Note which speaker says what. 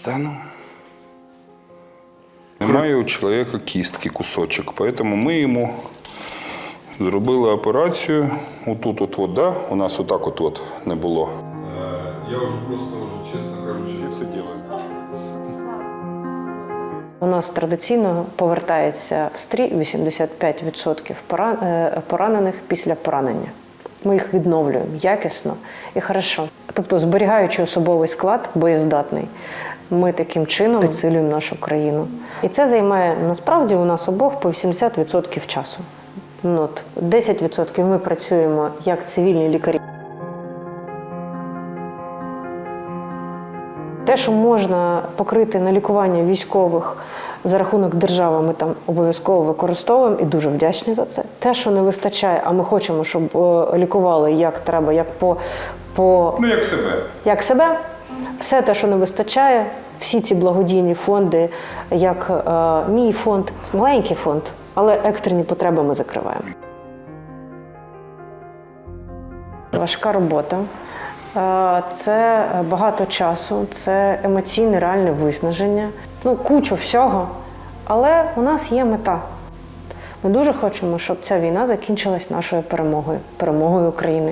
Speaker 1: Дістану. Немає у чоловіка кістки кусочок, поэтому ми йому зробили операцію. Отут от вода, у нас отак от, от не було. Я вже просто, вже, чесно кажучи, все ділаю.
Speaker 2: У нас традиційно повертається в стрій 85% е, поранених після поранення. Ми їх відновлюємо якісно і хорошо. Тобто, зберігаючи особовий склад, боєздатний, ми таким чином підсилюємо нашу країну. І це займає насправді у нас обох по 80% часу. Ну, от 10% ми працюємо як цивільні лікарі. Те, що можна покрити на лікування військових за рахунок держави, ми там обов'язково використовуємо і дуже вдячні за це. Те, що не вистачає, а ми хочемо, щоб е, лікували як треба, як по, по
Speaker 1: Ну, як себе.
Speaker 2: як себе, все те, що не вистачає, всі ці благодійні фонди, як е, мій фонд, маленький фонд, але екстрені потреби ми закриваємо. Важка робота. Е, Це багато часу, це емоційне реальне виснаження, ну, кучу всього. Але у нас є мета. Ми дуже хочемо, щоб ця війна закінчилась нашою перемогою, перемогою України.